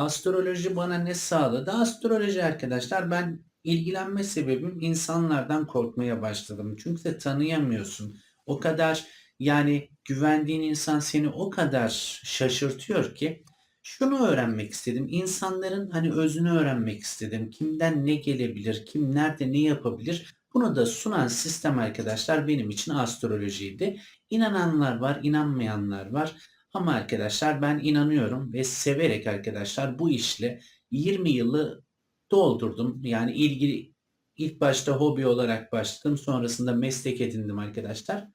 Astroloji bana ne sağladı? Astroloji arkadaşlar ben ilgilenme sebebim insanlardan korkmaya başladım. Çünkü de tanıyamıyorsun. O kadar yani güvendiğin insan seni o kadar şaşırtıyor ki şunu öğrenmek istedim. İnsanların hani özünü öğrenmek istedim. Kimden ne gelebilir, kim nerede ne yapabilir? Bunu da sunan sistem arkadaşlar benim için astrolojiydi. İnananlar var, inanmayanlar var. Ama arkadaşlar ben inanıyorum ve severek arkadaşlar bu işle 20 yılı doldurdum. Yani ilgili ilk başta hobi olarak başladım. Sonrasında meslek edindim arkadaşlar.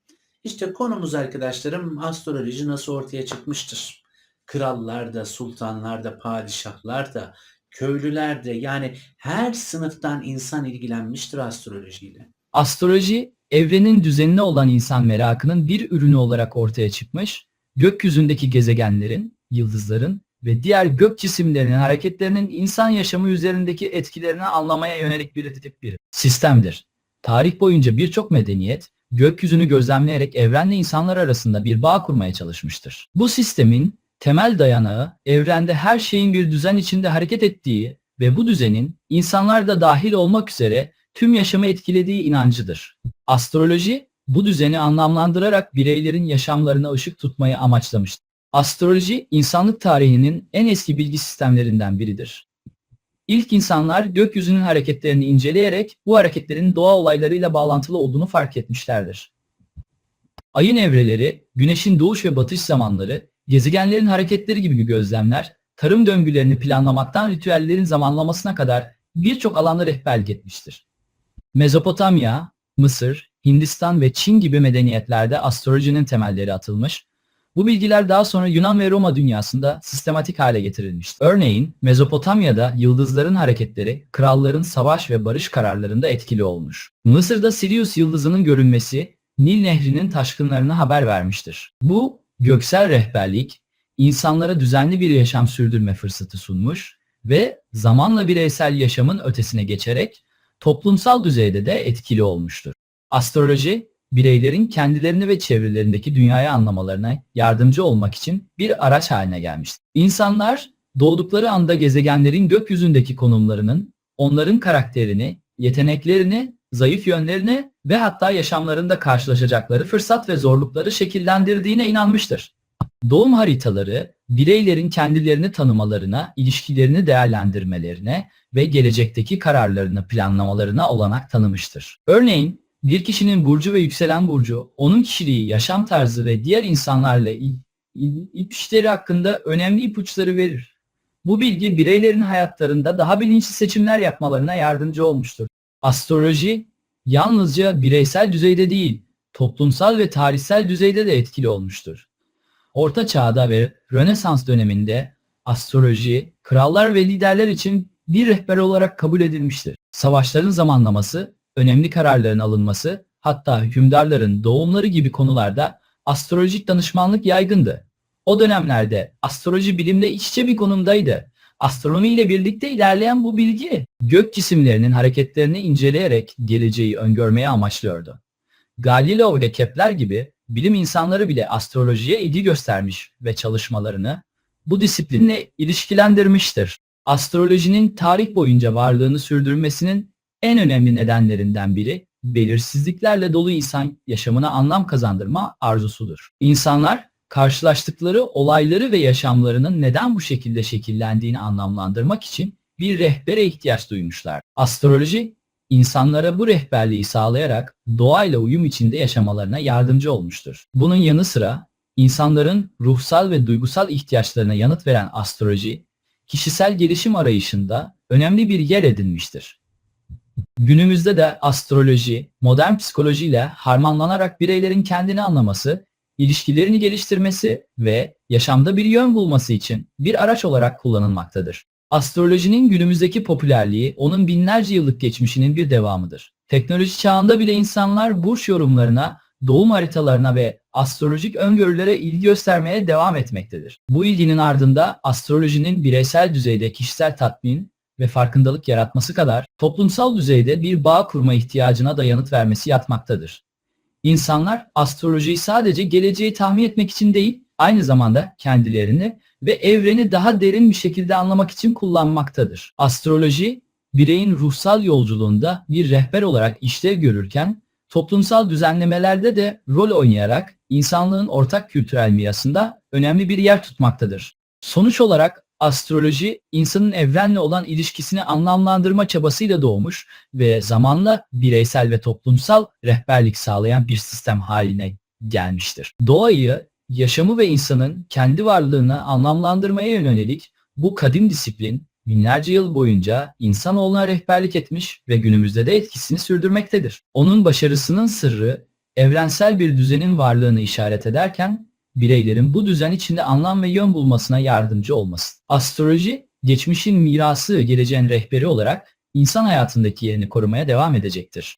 İşte konumuz arkadaşlarım astroloji nasıl ortaya çıkmıştır? Krallar da, sultanlar da, padişahlar da, köylüler de yani her sınıftan insan ilgilenmiştir astrolojiyle. Astroloji, evrenin düzenine olan insan merakının bir ürünü olarak ortaya çıkmış, gökyüzündeki gezegenlerin, yıldızların ve diğer gök cisimlerinin hareketlerinin insan yaşamı üzerindeki etkilerini anlamaya yönelik bir tip bir sistemdir. Tarih boyunca birçok medeniyet, gökyüzünü gözlemleyerek evrenle insanlar arasında bir bağ kurmaya çalışmıştır. Bu sistemin temel dayanağı evrende her şeyin bir düzen içinde hareket ettiği ve bu düzenin insanlar da dahil olmak üzere tüm yaşamı etkilediği inancıdır. Astroloji bu düzeni anlamlandırarak bireylerin yaşamlarına ışık tutmayı amaçlamıştır. Astroloji insanlık tarihinin en eski bilgi sistemlerinden biridir. İlk insanlar gökyüzünün hareketlerini inceleyerek bu hareketlerin doğa olaylarıyla bağlantılı olduğunu fark etmişlerdir. Ayın evreleri, güneşin doğuş ve batış zamanları, gezegenlerin hareketleri gibi gözlemler, tarım döngülerini planlamaktan ritüellerin zamanlamasına kadar birçok alanda rehberlik etmiştir. Mezopotamya, Mısır, Hindistan ve Çin gibi medeniyetlerde astrolojinin temelleri atılmış, bu bilgiler daha sonra Yunan ve Roma dünyasında sistematik hale getirilmiştir. Örneğin Mezopotamya'da yıldızların hareketleri kralların savaş ve barış kararlarında etkili olmuş. Mısır'da Sirius yıldızının görünmesi Nil Nehri'nin taşkınlarına haber vermiştir. Bu göksel rehberlik insanlara düzenli bir yaşam sürdürme fırsatı sunmuş ve zamanla bireysel yaşamın ötesine geçerek toplumsal düzeyde de etkili olmuştur. Astroloji bireylerin kendilerini ve çevrelerindeki dünyayı anlamalarına yardımcı olmak için bir araç haline gelmiştir. İnsanlar doğdukları anda gezegenlerin gökyüzündeki konumlarının onların karakterini, yeteneklerini, zayıf yönlerini ve hatta yaşamlarında karşılaşacakları fırsat ve zorlukları şekillendirdiğine inanmıştır. Doğum haritaları bireylerin kendilerini tanımalarına, ilişkilerini değerlendirmelerine ve gelecekteki kararlarını planlamalarına olanak tanımıştır. Örneğin bir kişinin burcu ve yükselen burcu, onun kişiliği, yaşam tarzı ve diğer insanlarla il- il- ilişkileri hakkında önemli ipuçları verir. Bu bilgi bireylerin hayatlarında daha bilinçli seçimler yapmalarına yardımcı olmuştur. Astroloji yalnızca bireysel düzeyde değil, toplumsal ve tarihsel düzeyde de etkili olmuştur. Orta Çağ'da ve Rönesans döneminde astroloji krallar ve liderler için bir rehber olarak kabul edilmiştir. Savaşların zamanlaması, önemli kararların alınması, hatta hükümdarların doğumları gibi konularda astrolojik danışmanlık yaygındı. O dönemlerde astroloji bilimle iç içe bir konumdaydı. Astronomi ile birlikte ilerleyen bu bilgi gök cisimlerinin hareketlerini inceleyerek geleceği öngörmeye amaçlıyordu. Galileo ve Kepler gibi bilim insanları bile astrolojiye ilgi göstermiş ve çalışmalarını bu disiplinle ilişkilendirmiştir. Astrolojinin tarih boyunca varlığını sürdürmesinin en önemli nedenlerinden biri belirsizliklerle dolu insan yaşamına anlam kazandırma arzusudur. İnsanlar karşılaştıkları olayları ve yaşamlarının neden bu şekilde şekillendiğini anlamlandırmak için bir rehbere ihtiyaç duymuşlar. Astroloji insanlara bu rehberliği sağlayarak doğayla uyum içinde yaşamalarına yardımcı olmuştur. Bunun yanı sıra insanların ruhsal ve duygusal ihtiyaçlarına yanıt veren astroloji, kişisel gelişim arayışında önemli bir yer edinmiştir. Günümüzde de astroloji, modern psikolojiyle harmanlanarak bireylerin kendini anlaması, ilişkilerini geliştirmesi ve yaşamda bir yön bulması için bir araç olarak kullanılmaktadır. Astrolojinin günümüzdeki popülerliği onun binlerce yıllık geçmişinin bir devamıdır. Teknoloji çağında bile insanlar burç yorumlarına, doğum haritalarına ve astrolojik öngörülere ilgi göstermeye devam etmektedir. Bu ilginin ardında astrolojinin bireysel düzeyde kişisel tatmin ve farkındalık yaratması kadar toplumsal düzeyde bir bağ kurma ihtiyacına da yanıt vermesi yatmaktadır. İnsanlar astrolojiyi sadece geleceği tahmin etmek için değil, aynı zamanda kendilerini ve evreni daha derin bir şekilde anlamak için kullanmaktadır. Astroloji, bireyin ruhsal yolculuğunda bir rehber olarak işlev görürken, toplumsal düzenlemelerde de rol oynayarak insanlığın ortak kültürel mirasında önemli bir yer tutmaktadır. Sonuç olarak astroloji insanın evrenle olan ilişkisini anlamlandırma çabasıyla doğmuş ve zamanla bireysel ve toplumsal rehberlik sağlayan bir sistem haline gelmiştir. Doğayı, yaşamı ve insanın kendi varlığını anlamlandırmaya yönelik bu kadim disiplin binlerce yıl boyunca insanoğluna rehberlik etmiş ve günümüzde de etkisini sürdürmektedir. Onun başarısının sırrı evrensel bir düzenin varlığını işaret ederken bireylerin bu düzen içinde anlam ve yön bulmasına yardımcı olması. Astroloji, geçmişin mirası, geleceğin rehberi olarak insan hayatındaki yerini korumaya devam edecektir.